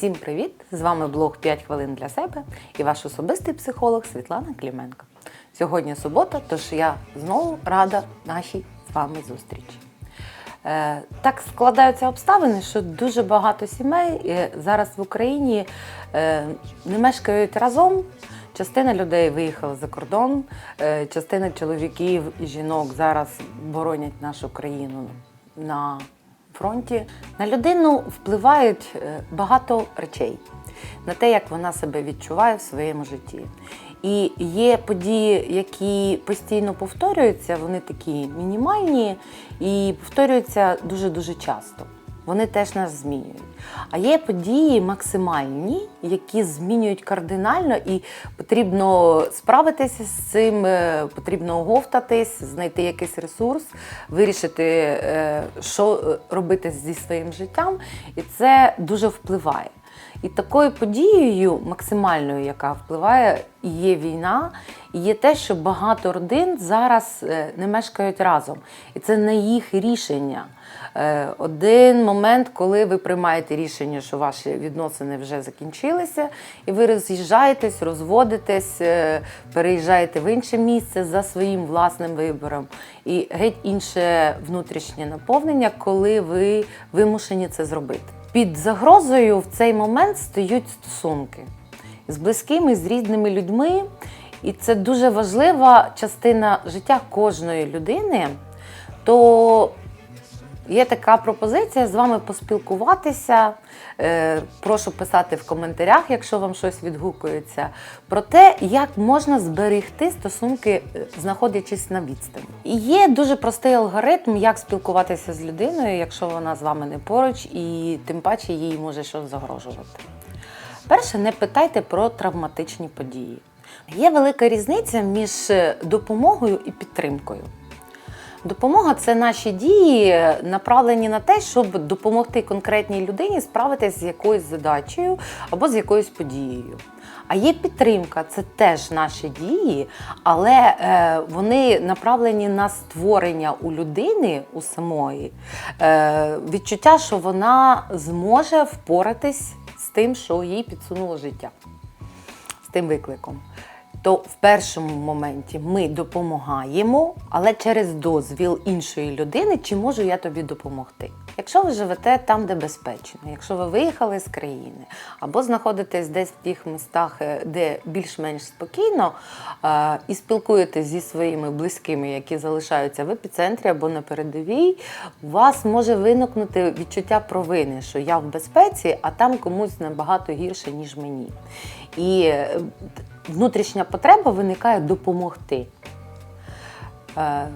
Всім привіт! З вами блог 5 хвилин для себе і ваш особистий психолог Світлана Кліменко. Сьогодні субота, тож я знову рада нашій з вами зустрічі. Е, Так складаються обставини, що дуже багато сімей зараз в Україні е, не мешкають разом. Частина людей виїхала за кордон, е, частина чоловіків і жінок зараз боронять нашу країну на фронті. На людину впливають е, багато речей на те, як вона себе відчуває в своєму житті. І є події, які постійно повторюються, вони такі мінімальні і повторюються дуже-дуже часто. Вони теж нас змінюють. А є події максимальні, які змінюють кардинально, і потрібно справитися з цим, е, потрібно оговтатись, знайти якийсь ресурс, вирішити, е, що е, робити зі своїм життям, і це дуже впливає. І такою подією, максимальною, яка впливає, є війна, і є те, що багато родин зараз не мешкають разом. І це не їх рішення. Е, Один момент, коли ви приймаєте рішення, що ваші відносини вже закінчилися, і ви роз'їжджаєтесь, розводитесь, е, переїжджаєте в інше місце за своїм власним вибором. І геть інше внутрішнє наповнення, коли ви вимушені це зробити. Під загрозою в цей момент стають стосунки з близькими, з рідними людьми. І це дуже важлива частина життя кожної людини. То є така пропозиція з вами поспілкуватися. Е, Прошу писати в коментарях, якщо вам щось відгукується, про те, як можна зберегти стосунки, е, знаходячись на відстані. Є дуже простий алгоритм, як спілкуватися з людиною, якщо вона з вами не поруч, і тим паче їй може щось загрожувати. Перше, не питайте про травматичні події. Є велика різниця між е, допомогою і підтримкою. Допомога це наші дії, направлені на те, щоб допомогти конкретній людині справитися з якоюсь задачею або з якоюсь подією. А є підтримка, це теж наші дії, але е, вони направлені на створення у людини у самої е, відчуття, що вона зможе впоратись з тим, що їй підсунуло життя, з тим викликом то в першому моменті ми допомагаємо, але через дозвіл іншої людини, чи можу я тобі допомогти. Якщо ви живете там, де безпечно, якщо ви виїхали з країни, або знаходитесь десь в тих містах, е, де більш-менш спокійно, е, і спілкуєтесь зі своїми близькими, які залишаються в епіцентрі або на передовій, у вас може виникнути відчуття провини, що я в безпеці, а там комусь набагато гірше, ніж мені. І е, внутрішня потреба виникає допомогти. Е,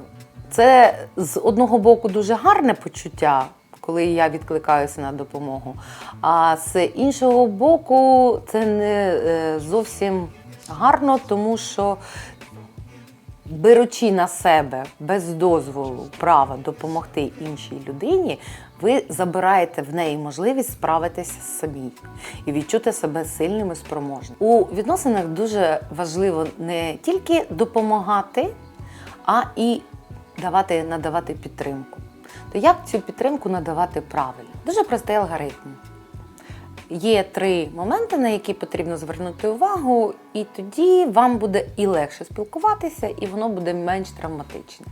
Це з одного боку дуже гарне почуття, коли я відкликаюся на допомогу. А з іншого боку, це не е, зовсім гарно, тому що беручи на себе без дозволу право допомогти іншій людині, ви забираєте в неї можливість справитися самій і відчути себе сильним і спроможним. У відносинах дуже важливо не тільки допомагати, а і давати, надавати підтримку. То як цю підтримку надавати правильно? Дуже простий алгоритм. Є три моменти, на які потрібно звернути увагу, і тоді вам буде і легше спілкуватися, і воно буде менш травматичне.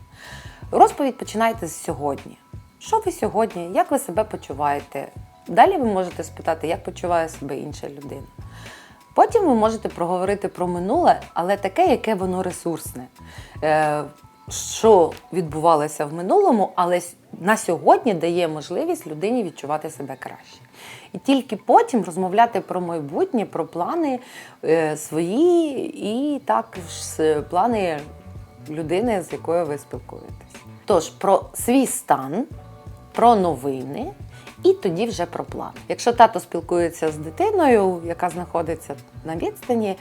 Розповідь починайте з сьогодні. Що ви сьогодні? Як ви себе почуваєте? Далі ви можете спитати, як почуває себе інша людина. Потім ви можете проговорити про минуле, але таке, яке воно ресурсне. Е, Що відбувалося в минулому, але на сьогодні дає можливість людині відчувати себе краще. І тільки потім розмовляти про майбутнє, про плани е, свої і також плани людини, з якою ви спілкуєтесь. Тож про свій стан, про новини і тоді вже про план. Якщо тато спілкується з дитиною, яка знаходиться на відстані,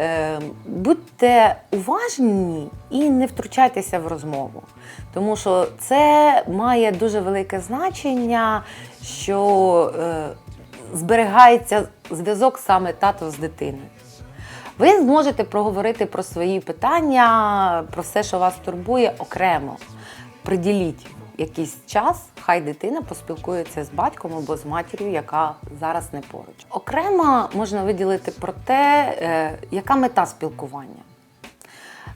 е, будьте уважні і не втручайтеся в розмову. Тому що це має дуже велике значення, що е, зберігається зв'язок саме тато з дитиною. Ви зможете проговорити про свої питання, про все, що вас турбує, окремо. Приділіть якийсь час хай дитина поспілкується з батьком або з матір'ю, яка зараз не поруч. Окремо можна виділити про те, е, яка мета спілкування.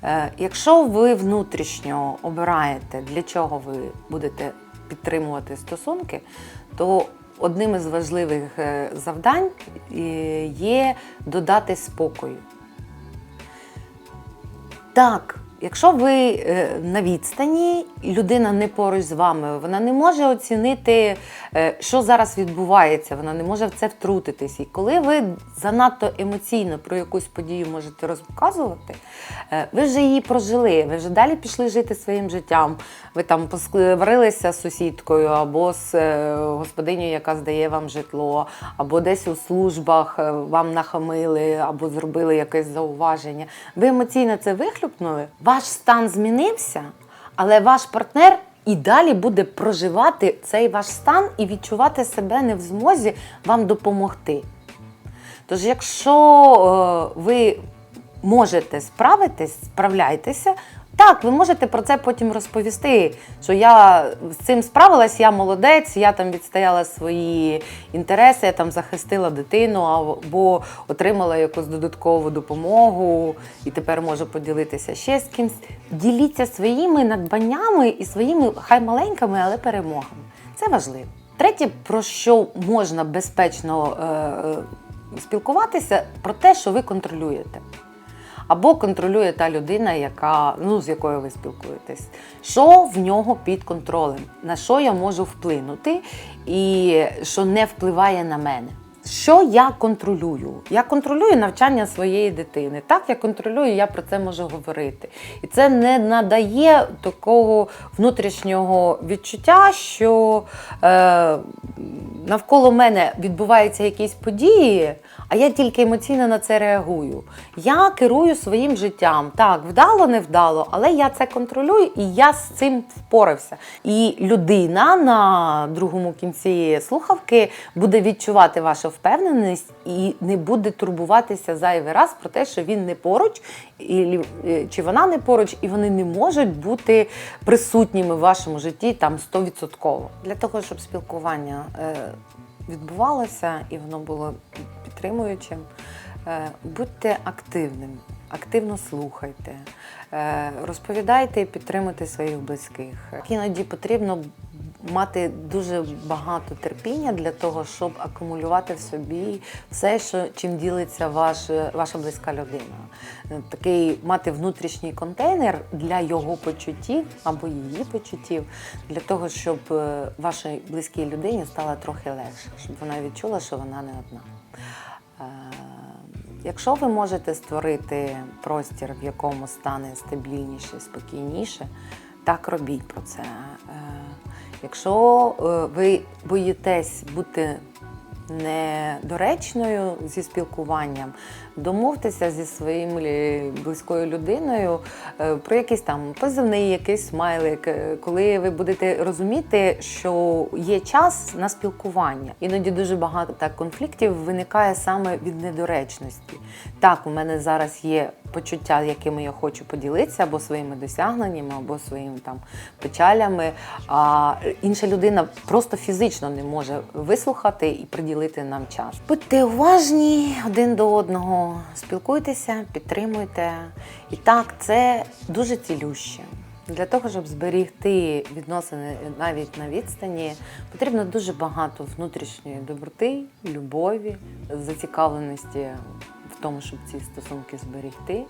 Е, Якщо ви внутрішньо обираєте, для чого ви будете підтримувати стосунки, то одним із важливих е, завдань е, є додати спокою. Так, якщо ви е, на відстані, людина не поруч з вами, вона не може оцінити, е, що зараз відбувається, вона не може в це втрутитись. І коли ви занадто емоційно про якусь подію можете розказувати, е, ви вже її прожили, ви вже далі пішли жити своїм життям. Ви там посварилися з сусідкою або з господинею, яка здає вам житло, або десь у службах вам нахамили, або зробили якесь зауваження. Ви емоційно це вихлюпнули, ваш стан змінився, але ваш партнер і далі буде проживати цей ваш стан і відчувати себе не в змозі вам допомогти. Тож, якщо е, ви можете справитись, справляйтеся. Так, ви можете про це потім розповісти, що я з цим справилась, я молодець, я там відстояла свої інтереси, я там захистила дитину або отримала якусь додаткову допомогу і тепер можу поділитися ще з кимсь. Діліться своїми надбаннями і своїми хай маленькими, але перемогами. Це важливо. Третє, про що можна безпечно е, е, спілкуватися, про те, що ви контролюєте. Або контролює та людина, яка, ну, з якою ви спілкуєтесь. Що в нього під контролем, на що я можу вплинути, і що не впливає на мене. Що я контролюю? Я контролюю навчання своєї дитини. Так, я контролюю, я про це можу говорити. І це не надає такого внутрішнього відчуття, що е, навколо мене відбуваються якісь події, а я тільки емоційно на це реагую. Я керую своїм життям. Так, вдало, не вдало, але я це контролюю і я з цим впорався. І людина на другому кінці слухавки буде відчувати ваше вашу впевненість і не буде турбуватися зайвий раз про те, що він не поруч, і, е, чи вона не поруч, і вони не можуть бути присутніми в вашому житті там 100%. Для того, щоб спілкування е, відбувалося і воно було підтримуючим, е, будьте активним, активно слухайте, розповідайте і підтримуйте своїх близьких. Іноді потрібно мати дуже багато терпіння для того, щоб акумулювати в собі все, що чим ділиться ваш, ваша близька людина. Такий мати внутрішній контейнер для його почуттів або її почуттів, для того, щоб е, вашій близькій людині стало трохи легше, щоб вона відчула, що вона не одна. Е, Якщо ви можете створити простір, в якому стане стабільніше, спокійніше, так робіть про це. Е, Якщо е, ви боїтесь бути недоречною зі спілкуванням, домовтеся зі своїм близькою людиною е, про якийсь там позивний, якийсь смайлик, е, коли ви будете розуміти, що є час на спілкування. Іноді дуже багато так конфліктів виникає саме від недоречності. Так, у мене зараз є почуття, якими я хочу поділитися, або своїми досягненнями, або своїми там печалями. А інша людина просто фізично не може вислухати і приділити нам час. Будьте уважні один до одного, спілкуйтеся, підтримуйте. І так, це дуже цілюще. Для того, щоб зберігти відносини навіть на відстані, потрібно дуже багато внутрішньої доброти, любові, зацікавленості в тому, щоб ці стосунки зберігти,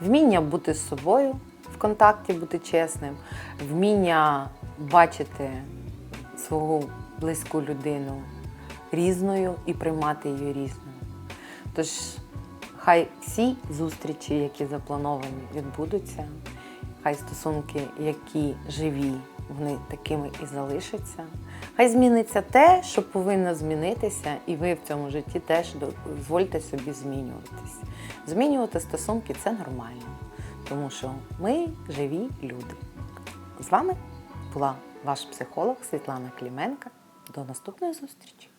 вміння бути з собою в контакті, бути чесним, вміння бачити свого близьку людину різною і приймати її різною. Тож хай всі зустрічі, які заплановані, відбудуться. Хай стосунки, які живі, вони такими і залишаться. Хай зміниться те, що повинно змінитися, і ви в цьому житті теж дозвольте собі змінюватись. Змінювати стосунки це нормально, тому що ми живі люди. З вами була ваш психолог Світлана Кліменка. До наступної зустрічі!